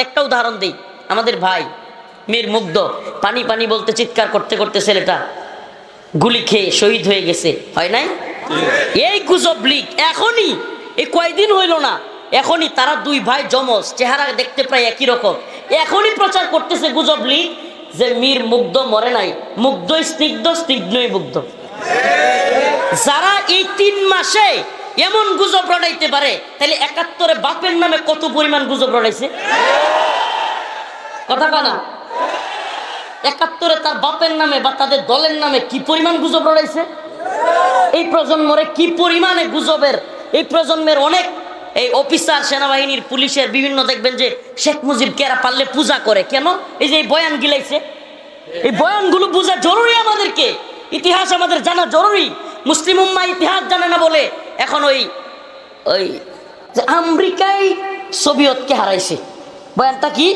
একটা উদাহরণ দিই। আমাদের ভাই মীর মুগ্ধ, পানি পানি বলতে চিৎকার করতে করতে ছেলেটা গুলি খেয়ে শহীদ হয়ে গেছে। হয় নাই? এই গুজব লিক এখনই। এই কয়দিন হইল না? এখনই তারা দুই ভাই জমজ, চেহারা দেখতে প্রায় একই রকম। এখনই প্রচার করতেছে গুজব লিক যে মীর মুগ্ধ মরে নাই। মুগ্ধ স্নিগ্ধ, স্নিগ্ধই মুগ্ধ। যারা এই তিন মাসে এমন গুজব রটাইতে পারে, তাহলে একাত্তরে বাপের নামে কত পরিমাণ গুজব রটাইছে? কথা কানা একাত্তরে তার বাপের নামে বা তাদের দলের নামে কি পরিমাণ গুজব রটাইছে? এই প্রজন্মরে কি পরিমাণে গুজবের, এই প্রজন্মের অনেক এই অফিসার, সেনাবাহিনীর, পুলিশের, বিভিন্ন দেখবেন যে শেখ মুজিব কেরা পারলে পূজা করে। কেন? এই যে এই বয়ান গিলাইছে। এই বয়ানগুলো বোঝা জরুরি আমাদেরকে। ইতিহাস আমাদের জানা জরুরি। মুসলিম উম্মা ইতিহাস জানে না বলে এখন ওই ওই যে আমেরিকাই সোভিয়তকে হারাইছে। বয়ানটা কি?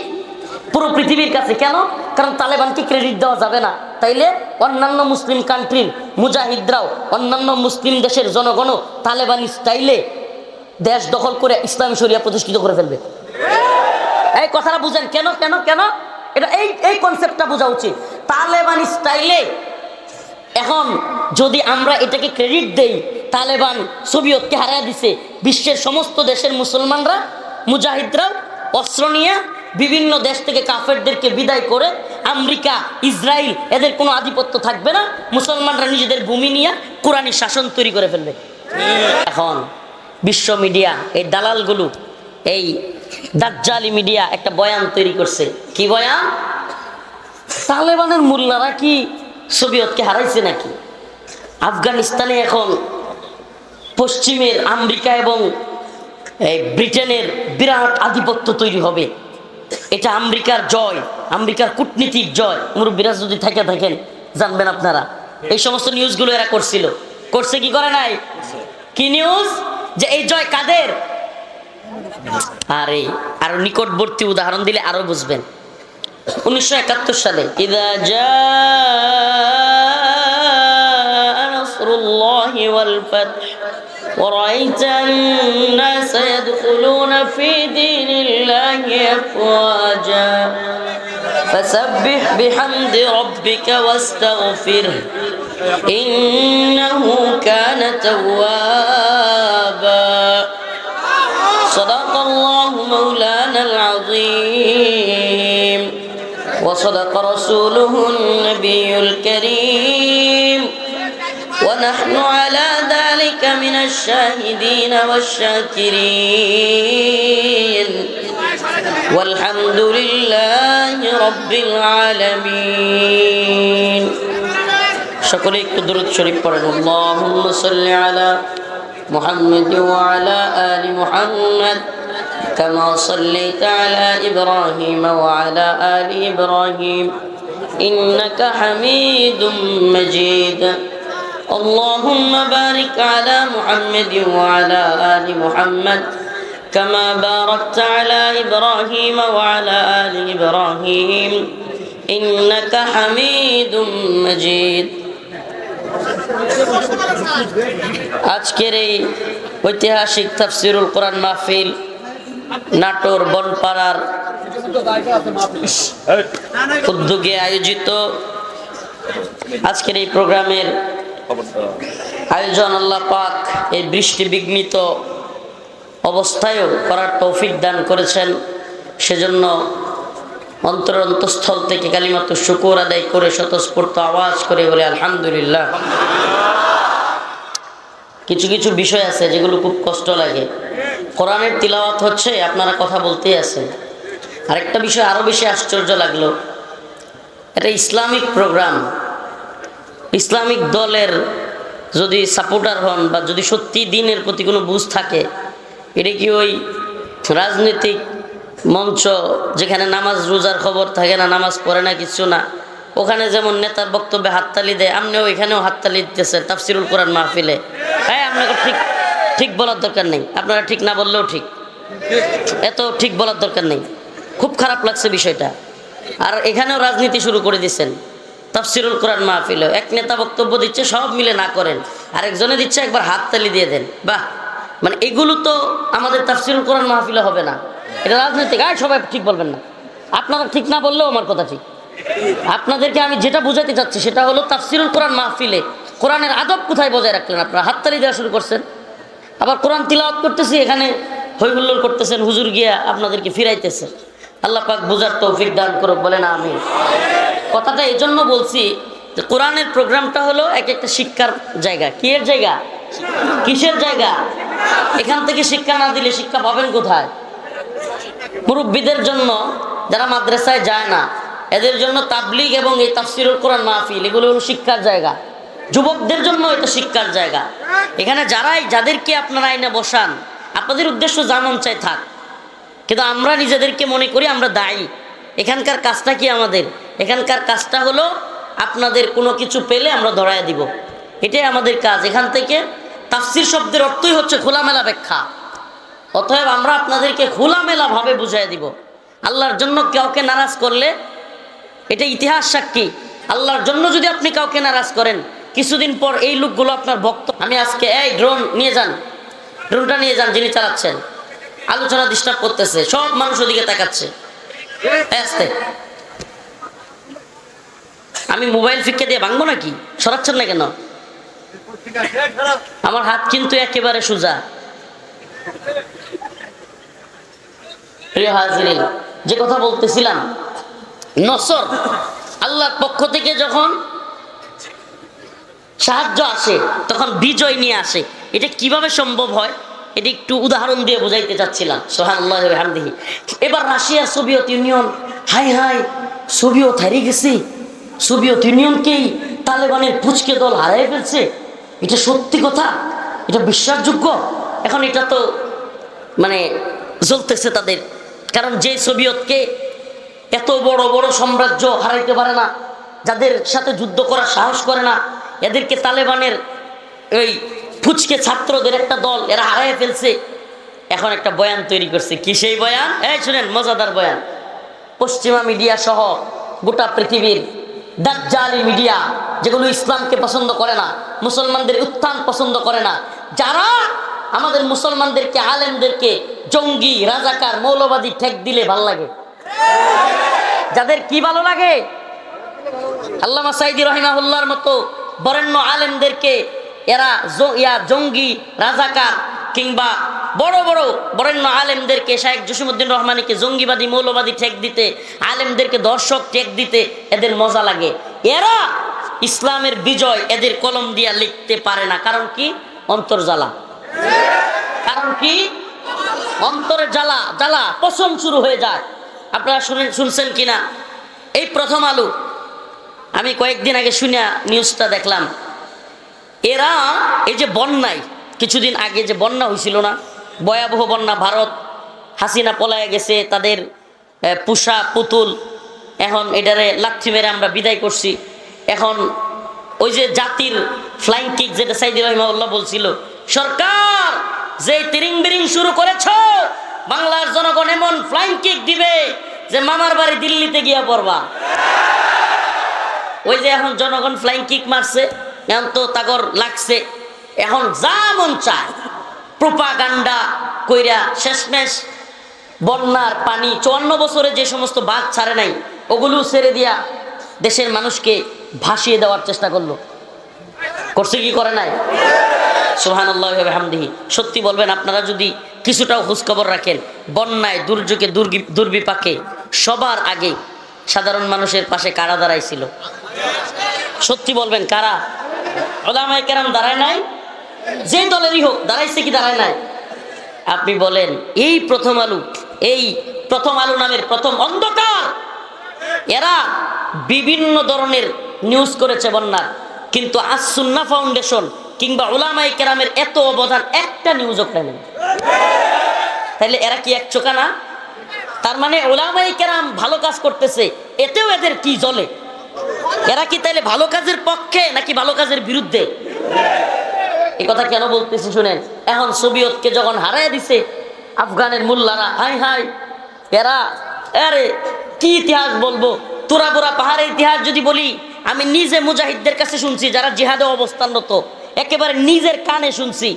পুরো পৃথিবীর কাছে। কেন? কারণ তালেবানকে ক্রেডিট দেওয়া যাবে না। তাইলে অন্যান্য মুসলিম কান্ট্রির মুজাহিদরাও, অন্যান্য মুসলিম দেশের জনগণও তালেবানি স্টাইলে দেশ দখল করে ইসলাম শরিয়া প্রতিষ্ঠিত করে ফেলবে। এই কথাটা বুঝেন। কেন কেন কেন? এটা এই এই কনসেপ্টটা বোঝা উচিত। তালেবান স্টাইলে এখন যদি আমরা এটাকে ক্রেডিট দেই তালেবান সোভিয়তকে হারায় দিছে। বিশ্বের সমস্ত দেশের মুসলমানরা মুজাহিদরাও অস্ত্র নিয়ে বিভিন্ন দেশ থেকে কাফেরদেরকে বিদায় করে আমেরিকা, ইসরায়েল এদের কোনো আধিপত্য থাকবে না। মুসলমানরা নিজেদের ভূমি নিয়ে কোরআনী শাসন তৈরি করে ফেলবে। এখন বিশ্ব মিডিয়া এই দালালগুলো, এই দাজ্জালি মিডিয়া একটা বয়ান তৈরি করছে। কি বয়ান? তালেবানের মোল্লারা কি সোভিয়তকে হারাইছে নাকি? আফগানিস্তানে এখন পশ্চিমের আমেরিকা এবং এই ব্রিটেনের বিরাট আধিপত্য তৈরি হবে এটা আমেরিকার জয় আমেরিকার কূটনীতিক জয় মুরব্বীরা যদি থেকে থাকেন জানবেন আপনারা এই সমস্ত নিউজগুলো এরা করছিল করছে কি করে নাই কি নিউজ যে এই জয় কাদের আরে আরো নিকটবর্তী উদাহরণ দিলে আরো বুঝবেন উনিশশো একাত্তর সালে ইদা جاء نصر الله والفتح ورأيت الناس يدخلون في دين الله أفواجا. فسبح بحمد ربك واستغفره إنه كان توابا. صدق الله مولانا العظيم. وصدق رسوله النبي الكريم. ونحن على من الشاهدين والشاكرين والحمد لله رب العالمين সকলে একটু দূরত শরীফ পড়েন আল্লাহুম্মা সাল্লি আলা محمد وعلى آل محمد كما صليت على إبراهيم وعلى آل إبراهيم إنك حميد مجيد اللهم بارك على محمد وعلى آل محمد كما باركت على إبراهيم وعلى آل إبراهيم إنك حميد مجيد আজকের এই ঐতিহাসিক তাফসিরুল কোরআন মাহফিল নাটোর বনপাড়ার উদ্যোগে আয়োজিত আজকের এই প্রোগ্রামের আয়োজন আল্লাহ পাক এই বৃষ্টি বিঘ্নিত অবস্থায়ও করার তৌফিক দান করেছেন। সেজন্য অন্তর অন্তঃস্থল থেকে কালিমাত্র শুকুর আদায় করে স্বতঃস্ফূর্ত আওয়াজ করে বলে, আলহামদুলিল্লাহ। কিছু কিছু বিষয় আছে যেগুলো খুব কষ্ট লাগে। কোরআনের তিলাওয়াত হচ্ছে, আপনারা কথা বলতেই আছেন। আরেকটা বিষয় আরও বেশি আশ্চর্য লাগল। এটা ইসলামিক প্রোগ্রাম। ইসলামিক দলের যদি সাপোর্টার হন বা যদি সত্যি দিনের প্রতি কোনো বুঝ থাকে, এটা কি ওই রাজনৈতিক মঞ্চ যেখানে নামাজ রোজার খবর থাকে না, নামাজ পড়ে না, কিছু না, ওখানে যেমন নেতার বক্তব্যে হাততালি দেয় আপনিও এখানেও হাততালি দিতেছেন তাফসিরুল কোরআন মাহফিলে। হ্যাঁ আপনাকে ঠিক ঠিক বলার দরকার নেই। আপনারা ঠিক না বললেও ঠিক। এত ঠিক বলার দরকার নেই। খুব খারাপ লাগছে বিষয়টা। আর এখানেও রাজনীতি শুরু করে দিচ্ছেন তাফসিরুল কোরআন মাহফিলে এক নেতা বক্তব্য দিচ্ছে, সব মিলে না করেন। আরেকজনে দিচ্ছে, একবার হাততালি দিয়ে দেন। বাহ! মানে এগুলো তো আমাদের তাফসিরুল কোরআন মাহফিলে হবে না। এটা রাজনৈতিক। আর সবাই ঠিক বলবেন না। আপনারা ঠিক না বললেও আমার কথা ঠিক। আপনাদেরকে আমি যেটা বোঝাতে চাচ্ছি, সেটা হলো তাফসিরুল কোরআন মাহফিলে কোরআনের আদব কোথায় বজায় রাখলেন আপনারা? হাততালি দেওয়া শুরু করছেন। আবার কোরআন তিলাওয়াত করতেছি, এখানে হৈহুল্লোর করতেছেন, হুজুর গিয়া আপনাদেরকে ফিরাইতেছেন আল্লাহ পাক বোঝার তৌফিক দান করুক বলে না আমি কথাটা এই জন্য বলছি যে কোরআনের প্রোগ্রামটা হলো এক একটা শিক্ষার জায়গা। কি এর জায়গা? কিসের জায়গা? এখান থেকে শিক্ষা না দিলে শিক্ষা পাবেন কোথায়? মুরব্বীদের জন্য যারা মাদ্রাসায় যায় না, এদের জন্য তাবলিগ এবং এই তাফসিরুল কোরআন মাহফিল, এগুলো হলো শিক্ষার জায়গা। যুবকদের জন্য এটা শিক্ষার জায়গা। এখানে যারাই, যাদেরকে আপনারা আইনে বসান, আপনাদের উদ্দেশ্য যেমন চাই থাক। কিন্তু আমরা নিজেদেরকে মনে করি আমরা দায়ী। এখানকার কাজটা কি আমাদের? এখানকার কাজটা হলো আপনাদের কোনো কিছু পেলে আমরা ধরায় দিব। এটাই আমাদের কাজ। এখান থেকে তাফসির শব্দের অর্থই হচ্ছে খোলামেলা ব্যাখ্যা। অতএব আমরা আপনাদেরকে খোলামেলাভাবে বুঝাই দিব। আল্লাহর জন্য কাউকে নারাজ করলে এটা ইতিহাস সাক্ষী। আল্লাহর জন্য যদি আপনি কাউকে নারাজ করেন, কিছুদিন পর এই লোকগুলো আপনার ভক্ত। আমি আজকে, এই ড্রোন নিয়ে যান। ড্রোনটা নিয়ে যান যিনি চালাচ্ছেন। আলোচনা ডিস্টার্ব করতেছে। সব মানুষ ওদিকে তাকাচ্ছে। আমি মোবাইল ফিকে দিয়ে ভাঙবো নাকি? সরাচ্ছেন না কেন? আমার হাত কিন্তু একেবারে সোজা। যে কথা বলতেছিলাম, নসর আল্লাহর পক্ষ থেকে যখন সাহায্য আসে, তখন বিজয় নিয়ে আসে, এটা কীভাবে সম্ভব হয়? এটা একটু উদাহরণ দিয়ে বোঝাইতে চাচ্ছিলাম। সোহানুল্লাহ হামদিহি এবার রাশিয়া সোভিয়েত ইউনিয়ন, হাই হাই, সোভিয়েত হারিয়ে গেছে। সোভিয়েত ইউনিয়নকেই তালেবানের পুচকে দল হারাই ফেলছে? এটা সত্যি কথা? এটা বিশ্বাসযোগ্য? এখন এটা তো মানে জ্বলতেছে তাদের। কারণ যে সোভিয়তকে এত বড় বড় সাম্রাজ্য হারাইতে পারে না, যাদের সাথে যুদ্ধ করার সাহস করে না, এদেরকে তালেবানের ওই ফুচকে ছাত্রদের একটা দল, এরা হারাই ফেলছে। এখন একটা বয়ান তৈরি করছে। কি সেই বয়ান? এই শুনেন, মজাদার বয়ান। পশ্চিমা মিডিয়া সহ গোটা পৃথিবীর দাজ্জালি মিডিয়া, যেগুলো ইসলামকে পছন্দ করে না, মুসলমানদের উত্থান পছন্দ করে না, যারা আমাদের মুসলমানদেরকে, আলেমদেরকে জঙ্গি, রাজাকার, মৌলবাদী ঠেক দিলে ভালো লাগে। যাদের কি ভালো লাগে? আল্লামা সাইদি রহিমাহুল্লার মতো বরেণ্য আলেমদেরকে এরা ইয়া জঙ্গি, রাজাকার কিংবা বড় বড় বরেণ্য আলেমদেরকে শাহেক জসিমুদ্দিন রহমানিকে জঙ্গিবাদী, মৌলবাদী ঠেক দিতে, আলেমদেরকে দর্শক ঠেক দিতে এদের মজা লাগে। এরা ইসলামের বিজয় এদের কলম দিয়া লিখতে পারে না। কারণ কি? অন্তর্জালা কারণ কি? অন্তরে জ্বালা জ্বালা পছন্দ শুরু হয়ে যায়। আপনারা শুনে শুনছেন কিনা? এই প্রথম আলু। আমি কয়েকদিন আগে শুনিয়া নিউজটা দেখলাম। এরা এই যে বন্যায়, কিছুদিন আগে যে বন্যা হয়েছিল না, ভয়াবহ বন্যা ভারত, হাসিনা পলায় গেছে, তাদের পুষা পুতুল, এখন এটারে লাথি মেরে আমরা বিদায় করছি। এখন ওই যে জাতির ফ্লাইং কিক যেটা সাইদি রহিমাউল্লাহ বলছিল, সরকার, যে তিরিং বিরিং শুরু করেছ, বাংলার জনগণ এমন ফ্লাইং কিক দিবে যে মামার বাড়ি দিল্লিতে গিয়া পড়বা। ওই যে এখন জনগণ ফ্লাইং কিক মারছে এখন তো তাগর লাগছে। এখন যা মন চায়, প্রোপাগান্ডা কইরা শেষমেশ বন্যার পানি, চুয়ান্ন বছরে যে সমস্ত বাঘ ছাড়ে নাই, ওগুলো ছেড়ে দিয়া দেশের মানুষকে ভাসিয়ে দেওয়ার চেষ্টা করল। করছে কি, করে নাই? সোহান আল্লাহ সত্যি বলবেন, আপনারা যদি কিছুটাও খোঁজখবর রাখেন, বন্যায় দুর্যোগে দুর্বিপাকে সবার আগে সাধারণ মানুষের পাশে কারা দাঁড়াইছিল? সত্যি বলবেন, কারা? ওলামায় কেরাম দাঁড়ায় নাই? যে দলেরই হোক, দাঁড়াইছে কি দাঁড়ায় নাই? আপনি বলেন, এই প্রথম আলু, এই প্রথম আলু নামের প্রথম অন্ধকার, এরা বিভিন্ন ধরনের নিউজ করেছে বন্যার। কিন্তু আসুন্না ফাউন্ডেশন কিংবা ওলামাই কেরামের এত অবদান, একটা নিউজও নেই। তাহলে এরা কি এক চোখা না? তার মানে ওলামাই কেরাম ভালো কাজ করতেছে, এতেও এদের কি জ্বলে এরা কি তাইলে ভালো কাজের পক্ষে নাকি ভালো কাজের বিরুদ্ধে? এই কথা কেন বলতেছি শুনেন? এখন সোভিয়তকে যখন হারাই দিছে, আফগানের মোল্লারা, হাই হাই, এরা, আরে, কি ইতিহাস বলব? তোরা বোরা পাহাড়ের ইতিহাস যদি বলি, আমি নিজে মুজাহিদদের কাছে শুনছি, যারা জিহাদে অবস্থানরত, একেবারে নিজের কানে শুনছি।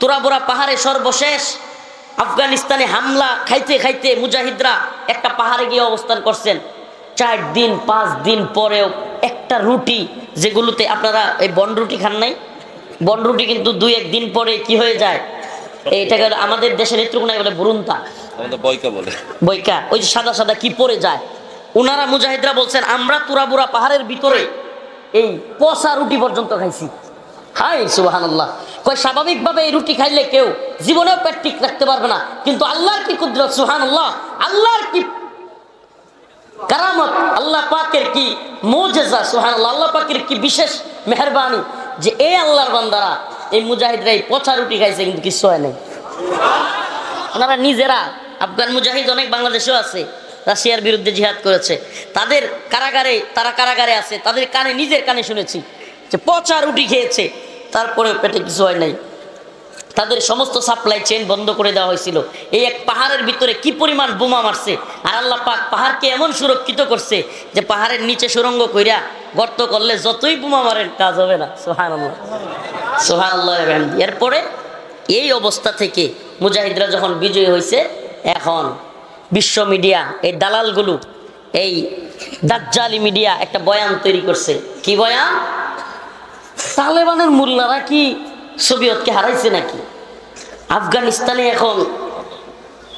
তোরা বোরা পাহাড়ে সর্বশেষ আফগানিস্তানে হামলা খাইতে খাইতে মুজাহিদরা একটা পাহাড়ে গিয়ে অবস্থান করছেন। চার দিন পাঁচ দিন পরেও একটা রুটি যেগুলোতে আপনারা এই বন রুটি খান নাই? বন রুটি কিন্তু দুই একদিন পরে কি হয়ে যায়? এইটাকে আমাদের দেশের নেত্রকোনায় বলে বুরুন্তা। আমাদের বয়কা বলে। বইকা ওই যে সাদা সাদা কি পড়ে যায়? ওনারা মুজাহিদরা বলছেন আমরা তুরাবুরা পাহাড়ের ভিতরে এই পচা রুটি পর্যন্ত খাইছি। হাই সুবাহান আল্লাহ কয় স্বাভাবিকভাবে এই রুটি খাইলে কেউ জীবনেও পেট ঠিক রাখতে পারবে না। কিন্তু আল্লাহর কি কুদরত? সুহান আল্লাহ আল্লাহর কি কারামত, আল্লাহ পাকের কি মোজেজা সুহান আল্লাহ পাকের কি বিশেষ মেহরবানি যে এই আল্লাহর বান্দারা, এই মুজাহিদরা এই পচা রুটি খাইছে কিন্তু কিছু হয় নাই। ওনারা নিজেরা, আফগান মুজাহিদ অনেক বাংলাদেশেও আছে, রাশিয়ার বিরুদ্ধে জিহাদ করেছে। তাদের কারাগারে, তারা কারাগারে আছে, তাদের কানে, নিজের কানে শুনেছি যে পচা রুটি খেয়েছে তারপরে পেটে কিছু হয় নাই। তাদের সমস্ত সাপ্লাই চেন বন্ধ করে দেওয়া হয়েছিল। এই এক পাহাড়ের ভিতরে কি পরিমাণ বোমা মারছে? আর আল্লাহ পাক পাহাড়কে এমন সুরক্ষিত করছে যে পাহাড়ের নিচে সুরঙ্গ কইরা গর্ত করলে যতই বোমা মারেন কাজ হবে না। সোহান আল্লাহ সোহান আল্লাহ এরপরে এই অবস্থা থেকে মুজাহিদরা যখন বিজয়ী হয়েছে এখন বিশ্ব মিডিয়া, এই দালালগুলো, এই দাজ্জালি মিডিয়া একটা বয়ান তৈরি করছে। কি বয়ান? তালেবানের মোল্লারা কি সোভিয়তকে হারাইছে নাকি? আফগানিস্তানে এখন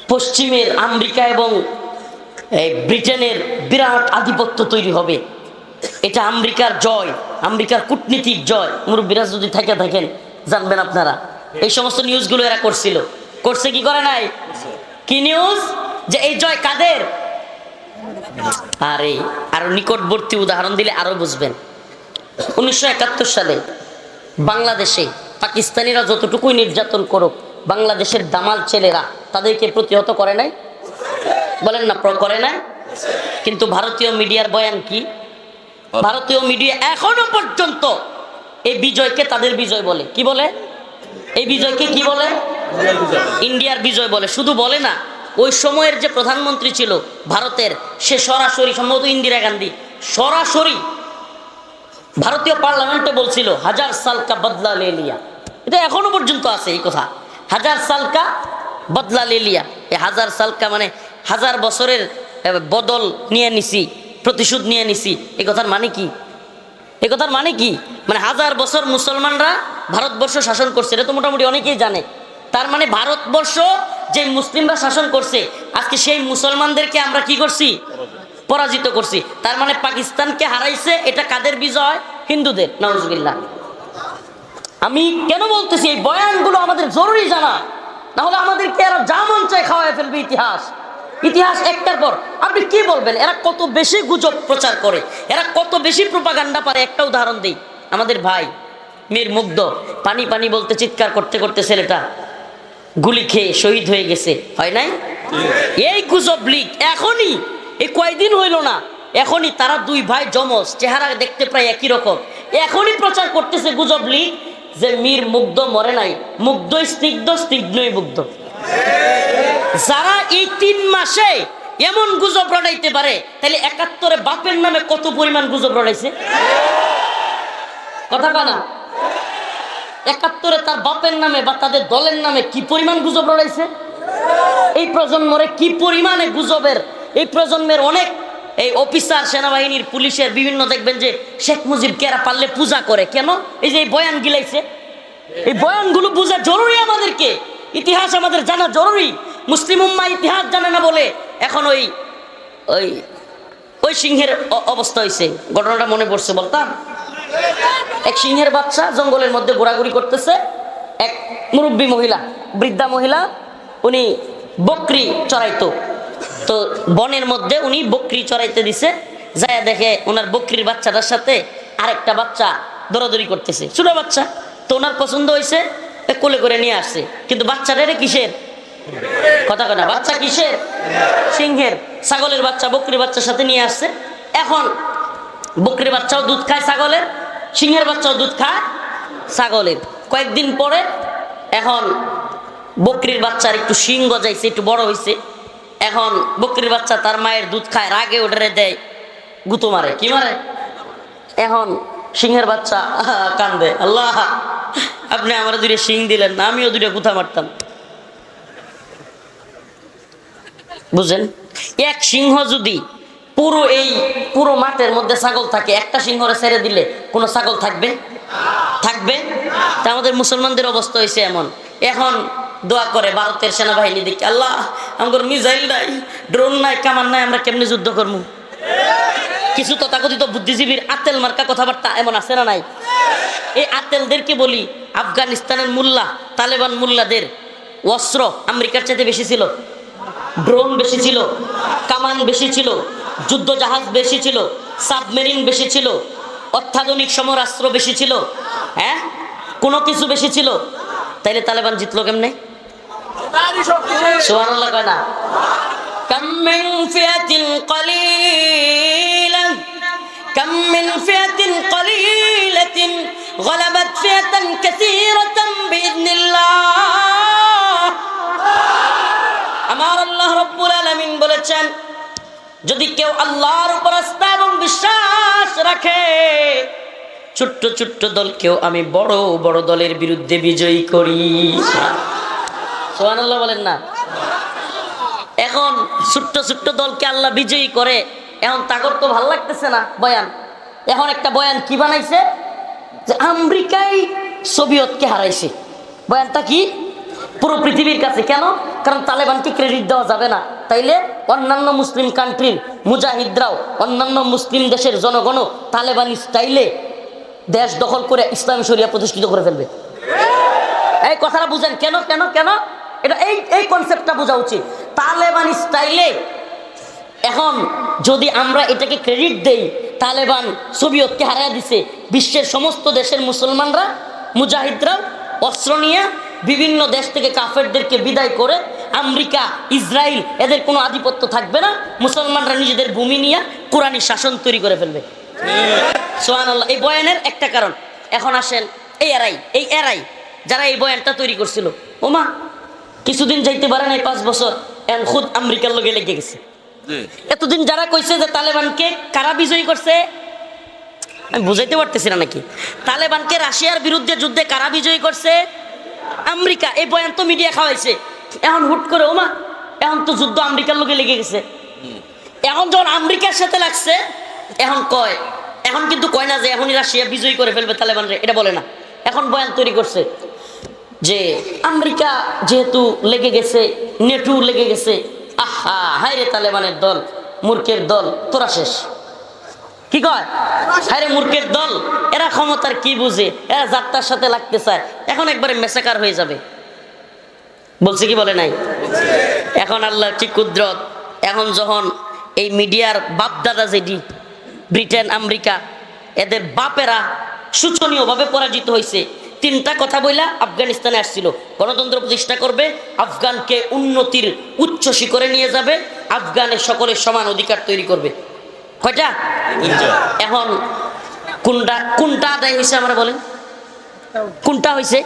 পশ্চিমের আমেরিকা এবং এই ব্রিটেনের বিরাট আধিপত্য তৈরি হবে। এটা আমেরিকার জয়, আমেরিকার কূটনীতিক জয়। মুরব্বীরা যদি থেকে থাকেন জানবেন আপনারা। এই সমস্ত নিউজগুলো এরা করছিল। করছে কি, করে নাই? কি নিউজ যে এই জয় কাদের? আরে, আরও নিকটবর্তী উদাহরণ দিলে আরও বুঝবেন। উনিশশো একাত্তর সালে বাংলাদেশে পাকিস্তানিরা যতটুকুই নির্যাতন করুক, বাংলাদেশের দামাল ছেলেরা তাদেরকে প্রতিহত করে নাই? বলেন না করে নাই? কিন্তু ভারতীয় মিডিয়ার বয়ান কি? ভারতীয় মিডিয়া এখনও পর্যন্ত এই বিজয়কে তাদের বিজয় বলে। কি বলে? এই বিজয়কে কি বলে? ইন্ডিয়ার বিজয় বলে। শুধু বলে না, ওই সময়ের যে প্রধানমন্ত্রী ছিল ভারতের, সে সরাসরি, সম্ভবত ইন্দিরা গান্ধী, সরাসরি ভারতীয় পার্লামেন্টে বলছিল, হাজার সালকা বদলা লেলিয়া এটা এখনও পর্যন্ত আছে এই কথা। হাজার সালকা বদলা লেলিয়া এই হাজার সালকা মানে হাজার বছরের বদল নিয়ে নিছি, প্রতিশোধ নিয়ে নিছি। এই কথার মানে কি? এই কথার মানে কি? মানে হাজার বছর মুসলমানরা ভারতবর্ষ শাসন করছে, এটা তো মোটামুটি অনেকেই জানে। তার মানে ভারতবর্ষ যে মুসলিমরা শাসন করছে, আজকে সেই মুসলমানদেরকে আমরা কি করছি? পরাজিত করছি। তার মানে পাকিস্তানকে হারাইছে, এটা কাদের বিজয়? হিন্দুদের নওয়াজবিল্লাহ আমি কেন বলতেছি, এই বয়ানগুলো আমাদের জরুরি জানা। না হলে আমাদেরকে এরা যা মন চায় খাওয়াই ফেলবে ইতিহাস। ইতিহাস একটার পর। আপনি কি বলবেন, এরা কত বেশি গুজব প্রচার করে, এরা কত বেশি প্রপাগান্ডা পারে? একটা উদাহরণ দিই। আমাদের ভাই, মীর মুগ্ধ, পানি পানি বলতে চিৎকার করতে করতে ছেলেটা গুলি খেয়ে শহীদ হয়ে গেছে। হয় নাই? এই গুজব লিগ, এখনই এই কয়দিন হইল না? এখনই তারা দুই ভাই জমজ চেহারা দেখতে প্রায় একই রকম। এখনই প্রচার করতেছে গুজব লিগ যে মীর মুগ্ধ মরে নাই। মুগ্ধই স্নিগ্ধ, স্নিগ্ধই মুগ্ধ। যারা এই তিন মাসে এমন গুজব রটাইতে পারে, তাহলে একাত্তরে বাপের নামে কত পরিমাণ গুজব রটাইছে? কথা কানা একাত্তরে তার বাপের নামে বা তাদের দলের নামে কি পরিমাণ গুজব রটাইছে? এই প্রজন্মরে কি পরিমাণে গুজবের এই প্রজন্মের অনেক এই অফিসার, সেনাবাহিনীর, পুলিশের বিভিন্ন দেখবেন যে শেখ মুজিব কেরা পারলে পূজা করে। কেন? এই যে এই বয়ান গিলাইছে। এই বয়ানগুলো বোঝা জরুরি আমাদেরকে। ইতিহাস আমাদের জানা জরুরি। মুসলিম উম্মা ইতিহাস জানে না বলে এখন ওই ওই ওই সিংহের অবস্থা হয়েছে ঘটনাটা মনে পড়ছে, বলতাম। এক সিংহের বাচ্চা জঙ্গলের মধ্যে ঘোরাঘুরি করতেছে। এক মুরব্বী মহিলা, বৃদ্ধা মহিলা, উনি বকরি চড়াইতো। তো বনের মধ্যে উনি বকরি চড়াইতে দিছে যায় দেখে ওনার বকরির বাচ্চাটার সাথে আরেকটা বাচ্চা দৌড়াদৌড়ি করতেছে। ছোট বাচ্চা, তো ওনার পছন্দ হয়েছে কোলে করে নিয়ে আসছে। কিন্তু বাচ্চাটা রে কিসের? কথা কথা বাচ্চা কিসের? সিংহের। ছাগলের বাচ্চা, বকরির বাচ্চার সাথে নিয়ে আসছে। এখন বকরির বাচ্চাও দুধ খায় ছাগলের, সিংহের বাচ্চাও দুধ খায় ছাগলের। কয়েকদিন পরে এখন বকরির বাচ্চার একটু শিং গজাইছে, একটু বড় হয়েছে এখন বকরির বাচ্চা তার মায়ের দুধ খায়, রাগে ওটারে দেয়, গুতো মারে। কি মারে? এখন সিংহের বাচ্চা কান্দে। আল্লাহ, আপনি আমার দুটো শিং দিলেন না, আমিও দুটো গুথা মারতাম। বুঝেন এক সিংহ যদি পুরো এই পুরো মাঠের মধ্যে ছাগল থাকে, একটা সিংহরে ছেড়ে দিলে কোনো ছাগল থাকবে? থাকবে? তা আমাদের মুসলমানদের অবস্থা হয়েছে এমন। এখন দোয়া করে ভারতের সেনাবাহিনী দিকে আল্লাহ আমার মিসাইল নাই, ড্রোন নাই, কামান নাই, আমরা কেমনি যুদ্ধ করব? কিছু তথাকথিত বুদ্ধিজীবীর আতেল মার্কা কথাবার্তা এমন আছে না নাই? এই আতেলদেরকে বলি, আফগানিস্তানের মোল্লা, তালেবান মোল্লাদের অস্ত্র আমেরিকার চাইতে বেশি ছিল, ড্রোন বেশি ছিল, কামান বেশি ছিল যুদ্ধ জাহাজ বেশি ছিল, সাবমেরিন বেশি ছিল, অত্যাধুনিক সমরাস্ত্র বেশি ছিল হ্যাঁ? কোনো কিছু বেশি ছিল। তাইলে তালেবান জিতলো কেমনে? কাম ফিয়াতিন আমার আল্লাহ রব্বুল বলেছেন যদি কেউ আল্লাহর উপর আস্থা এবং বিশ্বাস রাখে ছোট্ট ছোট্ট দলকেও আমি বড় বড় দলের বিরুদ্ধে বিজয়ী করি। সোহানাল্লাহ বলেন না। এখন ছোট্ট ছোট্ট দলকে আল্লাহ বিজয়ী করে, এখন তাগর তো ভালো লাগতেছে না, বয়ান। এখন একটা বয়ান কি বানাইছে? যে আমেরিকাই সোভিয়তকে হারাইছে। বয়ানটা কি? পুরো পৃথিবীর কাছে। কেন? কারণ তালেবানকে ক্রেডিট দেওয়া যাবে না। তাইলে অন্যান্য মুসলিম কান্ট্রির মুজাহিদরাও, অন্যান্য মুসলিম দেশের জনগণও তালেবান স্টাইলে দেশ দখল করে ইসলাম শরিয়া প্রতিষ্ঠিত করে ফেলবে। এই কথাটা বুঝেন। কেন? কেন? কেন? এটা এই এই কনসেপ্টটা বোঝা উচিত। তালেবান স্টাইলে এখন যদি আমরা এটাকে ক্রেডিট দেই, তালেবান সোভিয়তকে হারিয়ে দিছে। বিশ্বের সমস্ত দেশের মুসলমানরা, মুজাহিদরা অস্ত্র নিয়ে বিভিন্ন দেশ থেকে কাফেরদেরকে বিদায় করে আমেরিকা, ইসরায়েল, এদের কোনো আধিপত্য থাকবে না। মুসলমানরা নিজেদের ভূমি নিয়ে কোরআনী শাসন তৈরি করে ফেলবে। সোহান আল্লাহ এই বয়ানের একটা কারণ। এখন আসেন এই এরাই এই এরাই যারা এই বয়ানটা তৈরি করছিল। ওমা কিছুদিন যাইতে পারে নাই পাঁচ বছর। এখন খুদ আমেরিকার লগে লেগে গেছে। এতদিন যারা কইছে যে তালেবানকে কারা বিজয়ী করছে আমি বুঝাইতে পারতেছি না নাকি। তালেবানকে রাশিয়ার বিরুদ্ধে যুদ্ধে কারা বিজয়ী করছে আমেরিকা এই বয়ান তো মিডিয়া খাওয়াইছে। এখন হুট করে ওমা এখন তো যুদ্ধ আমেরিকার লোকে লেগে গেছে। এখন যখন আমেরিকার সাথে লাগছে এখন কয় এখন কিন্তু কয় না যে এখনই রাশিয়া বিজয়ী করে ফেলবে তালেবানরে এটা বলে না। এখন বয়ান তৈরি করছে। যে আমেরিকা যেহেতু লেগে গেছে, নেটু লেগে গেছে, আহা হায় রে তালেবানের দল, মূর্খের দল, তোরা শেষ। কি কয়? মূর্খের দল, এরা ক্ষমতার কি বুঝে? এরা যাত্রার সাথে লাগতে চায়। এখন একবারে মেসাকার হয়ে যাবে। বলছে কি বলে নাই? এখন আল্লাহ কি কুদরত? এখন যখন এই মিডিয়ার বাপদাদা যেটি, ব্রিটেন, আমেরিকা, এদের বাপেরা শোচনীয়ভাবে পরাজিত হয়েছে তিনটা কথা বইলা আফগানিস্তানে আসছিল। গণতন্ত্র প্রতিষ্ঠা করবে আফগানকে উন্নতির উচ্চ শিখরে নিয়ে যাবে আফগানের সকলের সমান অধিকার তৈরি করবে। কয়টা? এখন কোনটা কোনটা আদায় হয়েছে আমরা বলেন? কোনটা হয়েছে?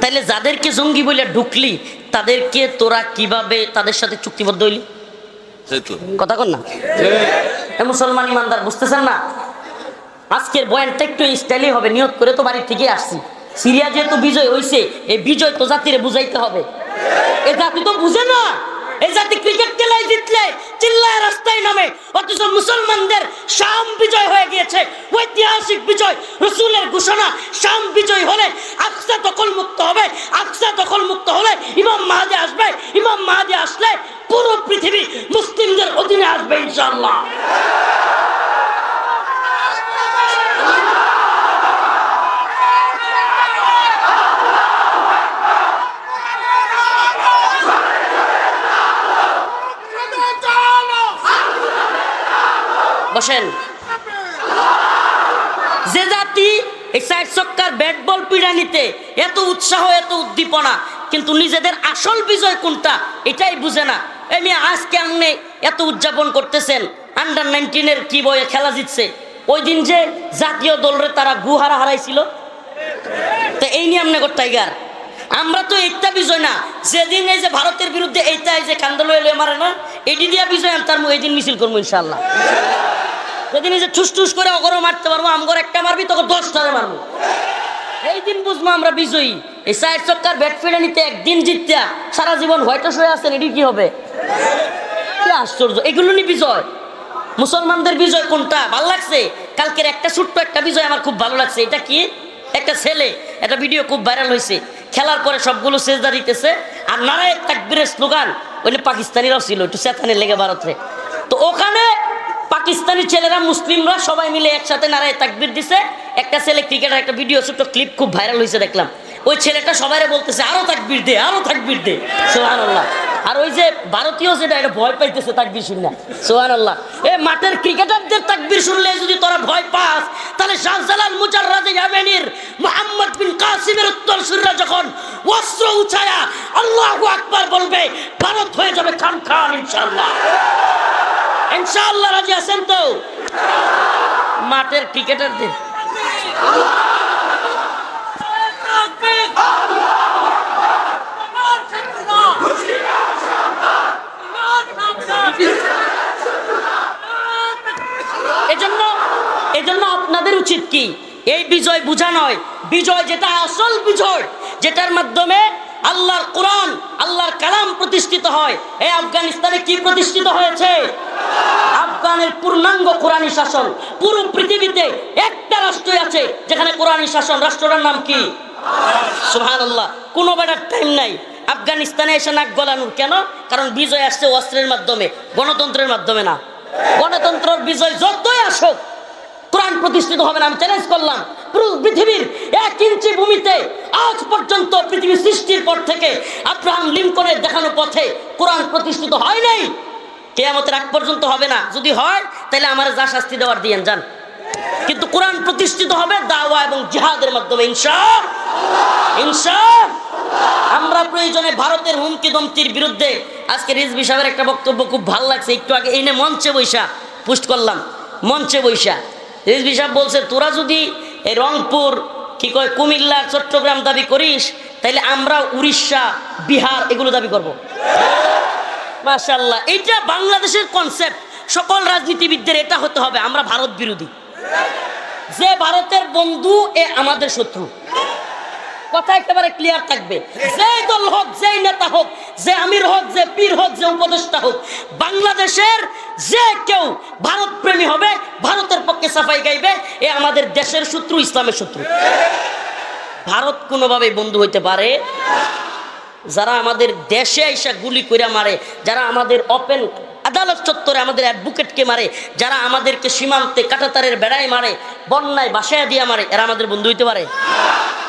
তাইলে যাদেরকে জঙ্গি বলে ঢুকলি তাদেরকে তোরা কীভাবে তাদের সাথে চুক্তিবদ্ধ হইলি? কথা কন না। মুসলমান ইমানদার বুঝতেছেন না? আজকের বয়ানটা একটু স্টাইলই হবে নিয়ত করে তো বাড়ির থেকে আসছি। সিরিয়া যেহেতু বিজয় হয়েছে এই বিজয় তো জাতিরে বুঝাইতে হবে। এ জাতি তো বুঝে না। এই জাতি ক্রিকেট খেলায় জিতলে চিল্লায় রাস্তায় নামে। অথচ মুসলমানদের শাম বিজয় হয়ে গিয়েছে। ঐতিহাসিক বিজয়, রসুলের ঘোষণা, শাম বিজয় হলে আকসা দখল মুক্ত হবে। আকসা দখল মুক্ত হলে ইমাম মাহাদি আসবে। ইমাম মাহাদি আসলে পুরো পৃথিবী মুসলিমদের অধীনে আসবে ইনশাআল্লাহ। বসেন যে জাতি এই সাইড চক্কার ব্যাট বল পিড়ানিতে এত উৎসাহ, এত উদ্দীপনা, কিন্তু নিজেদের আসল বিজয় কোনটা এটাই বুঝে না। এমনি আজকে আপনি এত উদযাপন করতেছেন আন্ডার নাইনটিনের কি বয়ে খেলা জিতছে। ওই দিন যে জাতীয় দলরে তারা গুহারা হারাইছিল, তো এই নিয়ে আপনি টাইগার। আমরা তো এইটা বিজয় না, যেদিন এই যে ভারতের বিরুদ্ধে এইটা এই যে কান্দল মারে না এটি দিয়া বিজয় আনতার এই দিন মিছিল করব ইনশাল্লাহ যেদিন নিজে যে ঠুস ঠুস করে অগরও মারতে পারব, আমগর একটা মারবি, তোকে দশটারে মারবো। এই দিন বুঝব আমরা বিজয়ী। এই সাইড চক্কার ব্যাট ফিরে নিতে একদিন জিততে সারা জীবন হোয়াইট হয়ে আছেন এটি কি হবে? কি আশ্চর্য, এগুলো নি বিজয়। মুসলমানদের বিজয় কোনটা? ভালো লাগছে? কালকের একটা ছোট্ট একটা বিজয় আমার খুব ভালো লাগছে। এটা কি? একটা ছেলে, একটা ভিডিও খুব ভাইরাল হয়েছে। খেলার পরে সবগুলো সেজদা দিতেছে। আর নারায় তাকবীরের স্লোগান ওইখানে পাকিস্তানিরাও ছিল, একটু চেতানে লেগে ভারতে তো ওখানে পাকিস্তানি ছেলেরা, মুসলিমরা সবাই মিলে একসাথে নারায় তাকবির দিছে। একটা ছেলে ক্রিকেটের একটা ভিডিও, ছোট্ট ক্লিপ খুব ভাইরাল হয়েছে দেখলাম। ওই ছেলেটা সবাই বলতেছে, আরও তাকবীর দে, আরও তাকবীর দে। সোহান আল্লাহ আর ওই যে ভারতীয় যেটা, এটা ভয় পাইতেছে তাকবীর শুনলে সোহান আল্লাহ এ মাঠের ক্রিকেটারদের তাকবির শুনলে যদি তোরা ভয় পাস, তাহলে শাহজালাল মুজাররাদে ইয়ামেনির মোহাম্মদ বিন কাসিমের উত্তর সুররা যখন অস্ত্র উঠায়া আল্লাহ আকবার বলবে, ভারত হয়ে যাবে খান খান, ইনশাআল্লাহ। ইনশাআল্লাহ রাজি আছেন তো? মাঠের ক্রিকেটারদের। এজন্য এজন্য আপনাদের উচিত কি? এই বিজয় বোঝা নয়। বিজয় যেটা আসল বিজয়, যেটার মাধ্যমে আল্লাহর কোরআন, আল্লাহর কালাম প্রতিষ্ঠিত হয়। এই আফগানিস্তানে কি প্রতিষ্ঠিত হয়েছে? আফগানের পূর্ণাঙ্গ কোরআনী শাসন। পুরো পৃথিবীতে একটা রাষ্ট্রই আছে, যেখানে কোরআনী শাসন। রাষ্ট্রটার নাম কি? সুহান আল্লাহ কোনো বেটার টাইম নাই। আফগানিস্তানে এসে নাক গলানোর। কেন? কারণ বিজয় আসছে অস্ত্রের মাধ্যমে, গণতন্ত্রের মাধ্যমে না। গণতন্ত্রের বিজয় যতই আসুক, কোরআন প্রতিষ্ঠিত হবে না। আমি চ্যালেঞ্জ করলাম পৃথিবীর এক ইঞ্চি ভূমিতে আজ পর্যন্ত পৃথিবী সৃষ্টির পর থেকে আব্রাহাম লিঙ্কনের দেখানো পথে কোরআন প্রতিষ্ঠিত হয় নাই। কেয়ামতের আগ পর্যন্ত হবে না। যদি হয়, তাহলে আমার যা শাস্তি দেওয়ার দিয়েন, যান। কিন্তু কোরআন প্রতিষ্ঠিত হবে দাওয়া এবং জিহাদের মাধ্যমে ইনশা ইনশা আমরা প্রয়োজনে ভারতের হুমকি দমতির বিরুদ্ধে আজকে রিজবি সাহেবের একটা বক্তব্য খুব ভালো লাগছে। একটু আগে এনে মঞ্চে বৈশা পোস্ট করলাম। মঞ্চে বৈশা। রিজবি সাহেব বলছে, তোরা যদি এই রংপুর, কি কয়, কুমিল্লা, চট্টগ্রাম দাবি করিস তাইলে আমরা উড়িষ্যা, বিহার এগুলো দাবি করব। মাশাল্লাহ এইটা বাংলাদেশের কনসেপ্ট সকল রাজনীতিবিদদের এটা হতে হবে, আমরা ভারত বিরোধী। যে ভারতের বন্ধু, এ আমাদের শত্রু। কথা একেবারে ক্লিয়ার থাকবে। যেই দল হোক, যেই নেতা হোক, যে আমির হোক, যে পীর হোক, যে উপদেষ্টা হোক, বাংলাদেশের যে কেউ ভারত প্রেমী হবে, ভারতের পক্ষে সাফাই গাইবে, এ আমাদের দেশের শত্রু, ইসলামের শত্রু। ভারত কোনোভাবেই বন্ধু হইতে পারে যারা আমাদের দেশে এসে গুলি করে মারে, যারা আমাদের ওপেন আদালত চত্বরে আমাদের অ্যাডভোকেটকে মারে, যারা আমাদেরকে সীমান্তে কাটাতারের বেড়ায় মারে, বন্যায় বাসায় দিয়ে মারে, এরা আমাদের বন্ধু হইতে পারে।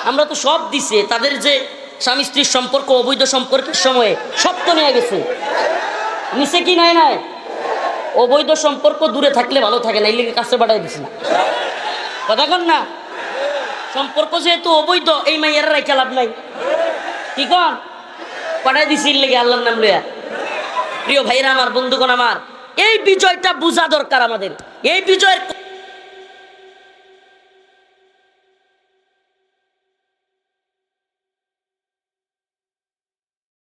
আমরা তো সব দিছে, তাদের যে স্বামী স্ত্রীর সম্পর্ক, অবৈধ সম্পর্কের সময়ে সব তো নিয়ে গেছে। নিচে কি নাই নাই? অবৈধ সম্পর্ক দূরে থাকলে ভালো থাকে না, এই লিগে কাছে বাড়াই দিছি না। কথা কন না? সম্পর্ক যেহেতু অবৈধ, এই মাইয়ারা রেখে লাভ নাই। কি কন? পাঠাই দিছি লেগে আল্লাহর নাম লইয়া। প্রিয় ভাইরা, আমার বন্ধুগণ আমার, এই বিজয়টা বোঝা দরকার আমাদের। এই বিজয়ের